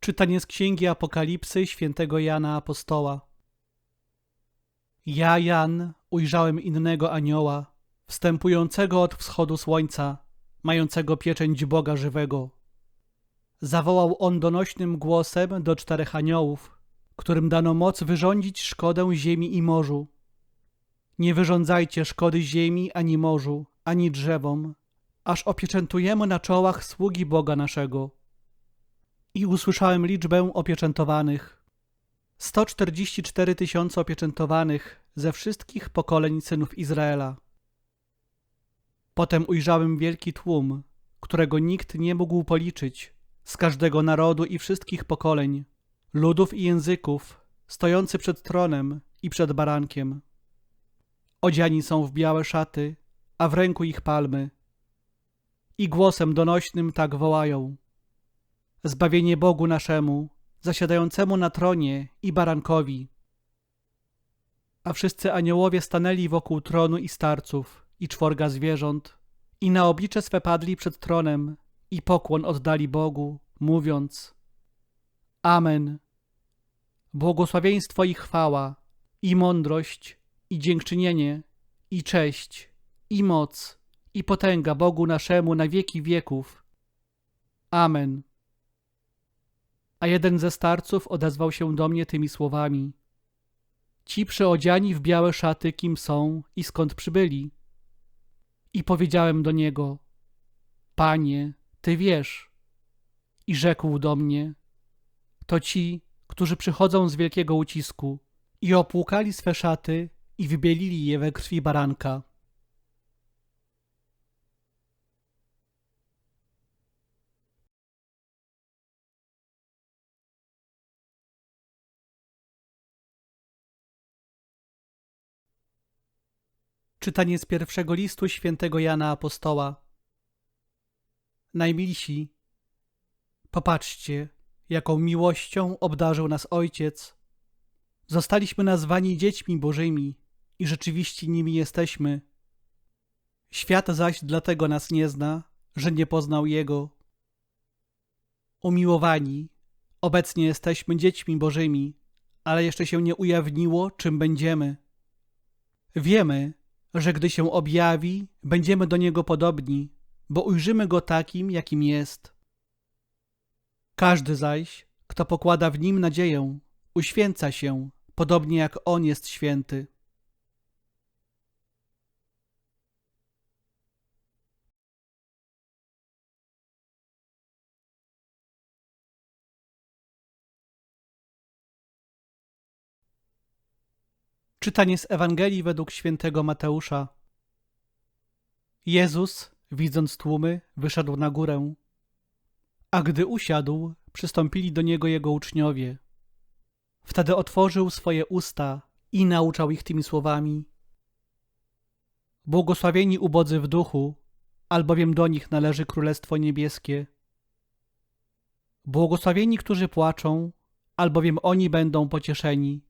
Czytanie z Księgi Apokalipsy świętego Jana Apostoła. Ja, Jan, ujrzałem innego anioła, wstępującego od wschodu słońca, mającego pieczęć Boga żywego. Zawołał on donośnym głosem do czterech aniołów, którym dano moc wyrządzić szkodę ziemi i morzu. Nie wyrządzajcie szkody ziemi, ani morzu, ani drzewom, aż opieczętujemy na czołach sługi Boga naszego. I usłyszałem liczbę opieczętowanych. 144 tysiące opieczętowanych ze wszystkich pokoleń synów Izraela. Potem ujrzałem wielki tłum, którego nikt nie mógł policzyć, z każdego narodu i wszystkich pokoleń, ludów i języków, stojący przed tronem i przed barankiem. Odziani są w białe szaty, a w ręku ich palmy. I głosem donośnym tak wołają: Zbawienie Bogu naszemu, zasiadającemu na tronie i barankowi. A wszyscy aniołowie stanęli wokół tronu i starców, i czworga zwierząt, i na oblicze swe padli przed tronem, i pokłon oddali Bogu, mówiąc: Amen. Błogosławieństwo i chwała, i mądrość, i dziękczynienie, i cześć, i moc, i potęga Bogu naszemu na wieki wieków. Amen. A jeden ze starców odezwał się do mnie tymi słowami: Ci przyodziani w białe szaty kim są i skąd przybyli? I powiedziałem do niego: Panie, ty wiesz. I rzekł do mnie: To ci, którzy przychodzą z wielkiego ucisku i opłukali swe szaty i wybielili je we krwi baranka. Czytanie z pierwszego listu świętego Jana Apostoła. Najmilsi, popatrzcie, jaką miłością obdarzył nas Ojciec. Zostaliśmy nazwani dziećmi Bożymi i rzeczywiście nimi jesteśmy. Świat zaś dlatego nas nie zna, że nie poznał Jego. Umiłowani, obecnie jesteśmy dziećmi Bożymi, ale jeszcze się nie ujawniło, czym będziemy. Wiemy, że gdy się objawi, będziemy do Niego podobni, bo ujrzymy Go takim, jakim jest. Każdy zaś, kto pokłada w Nim nadzieję, uświęca się, podobnie jak On jest święty. Czytanie z Ewangelii według świętego Mateusza. Jezus, widząc tłumy, wyszedł na górę. A gdy usiadł, przystąpili do niego jego uczniowie. Wtedy otworzył swoje usta i nauczał ich tymi słowami: Błogosławieni ubodzy w duchu, albowiem do nich należy Królestwo Niebieskie. Błogosławieni, którzy płaczą, albowiem oni będą pocieszeni.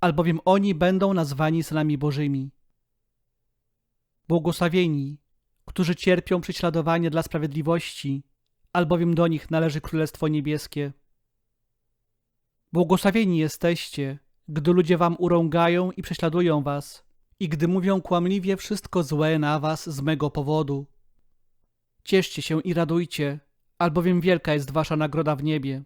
albowiem oni będą nazwani synami Bożymi. Błogosławieni, którzy cierpią prześladowanie dla sprawiedliwości, albowiem do nich należy Królestwo Niebieskie. Błogosławieni jesteście, gdy ludzie wam urągają i prześladują was, i gdy mówią kłamliwie wszystko złe na was z mego powodu. Cieszcie się i radujcie, albowiem wielka jest wasza nagroda w niebie